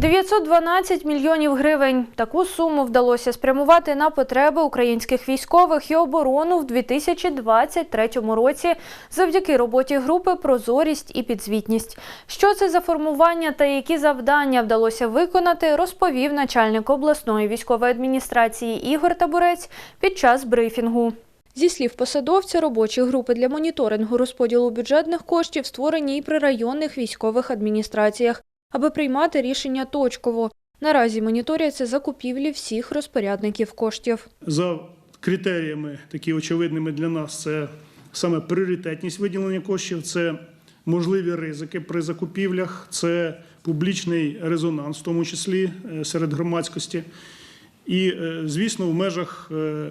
912 мільйонів гривень. Таку суму вдалося спрямувати на потреби українських військових і оборону в 2023 році завдяки роботі групи Прозорість і підзвітність. Що це за формування та які завдання вдалося виконати, розповів начальник обласної військової адміністрації Ігор Табурець під час брифінгу. Зі слів посадовця, робочі групи для моніторингу розподілу бюджетних коштів створені і при районних військових адміністраціях, аби приймати рішення точково. Наразі моніторяться закупівлі всіх розпорядників коштів. За критеріями, такі очевидними для нас, це саме пріоритетність виділення коштів, це можливі ризики при закупівлях, це публічний резонанс, в тому числі е, серед громадськості. І, е, звісно, в межах е,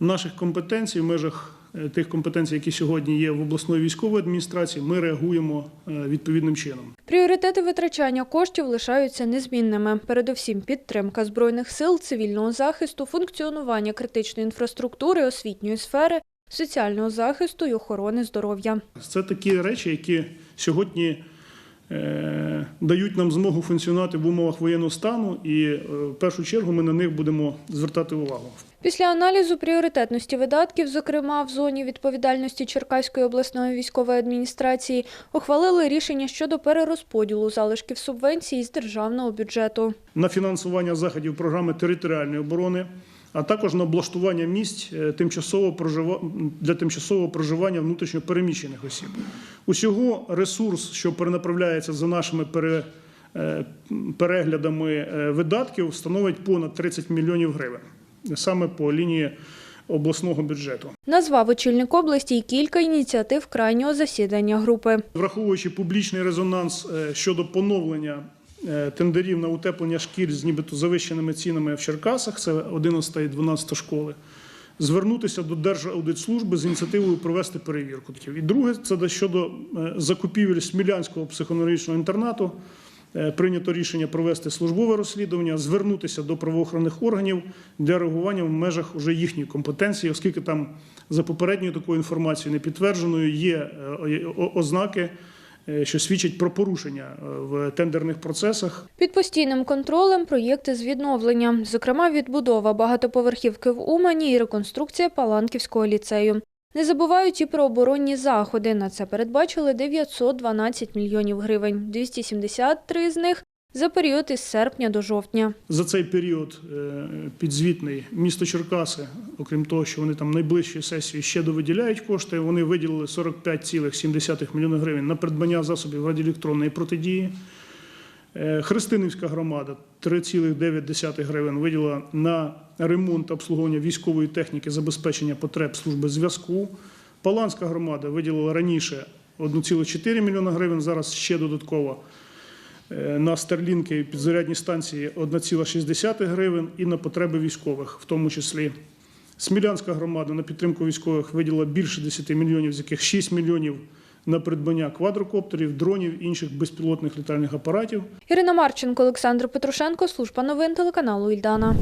наших компетенцій, в межах тих компетенцій, які сьогодні є в обласної військової адміністрації, ми реагуємо е, відповідним чином. Пріоритети витрачання коштів лишаються незмінними. Передусім, підтримка збройних сил, цивільного захисту, функціонування критичної інфраструктури, освітньої сфери, соціального захисту і охорони здоров'я. Це такі речі, які сьогодні е, дають нам змогу функціонувати в умовах воєнного стану, і е, в першу чергу ми на них будемо звертати увагу. Після аналізу пріоритетності видатків, зокрема в зоні відповідальності Черкаської обласної військової адміністрації, ухвалили рішення щодо перерозподілу залишків субвенцій з державного бюджету. На фінансування заходів програми територіальної оборони, а також на облаштування місць е, для тимчасового проживання внутрішньо переміщених осіб. Усього ресурс, що перенаправляється за нашими пере... е, переглядами е, видатків, становить понад 30 мільйонів гривень саме по лінії обласного бюджету. Назвав очільник області й кілька ініціатив крайнього засідання групи. Враховуючи публічний резонанс щодо поновлення тендерів на утеплення шкір з нібито завищеними цінами в Черкасах, це 11 і 12 школи, звернутися до Держаудитслужби з ініціативою провести перевірку. І друге, це щодо е, закупівель Смілянського психоневрологічного інтернату. Е, Прийнято рішення провести службове розслідування, звернутися до правоохоронних органів для реагування в межах уже їхньої компетенції, оскільки там за попередньою такою інформацією не підтвердженою є е, ознаки, е, що свідчить про порушення е, в тендерних процесах. Під постійним контролем проєкти з відновлення, зокрема відбудова багатоповерхівки в Умані і реконструкція Паланківського ліцею. Не забувають і про оборонні заходи. На це передбачили 912 мільйонів гривень, 273 з них за період із серпня до жовтня. За цей період е, підзвітний місто Черкаси, окрім того, що вони там найближчі сесії ще довиділяють кошти, вони виділили 45,7 мільйона гривень на придбання засобів радіоелектронної протидії. Е, Христинівська громада 3,9 гривень виділила на ремонт обслуговування військової техніки, забезпечення потреб служби зв'язку. Паланська громада виділила раніше 1,4 мільйона гривень, зараз ще додатково на старлінки підзарядні станції 1,6 гривень і на потреби військових, в тому числі. Смілянська громада на підтримку військових виділила більше 10 мільйонів, з яких 6 мільйонів на придбання квадрокоптерів, дронів, інших безпілотних літальних апаратів. Ірина Марченко, Олександр Петрушенко, служба новин телеканалу Ільдана.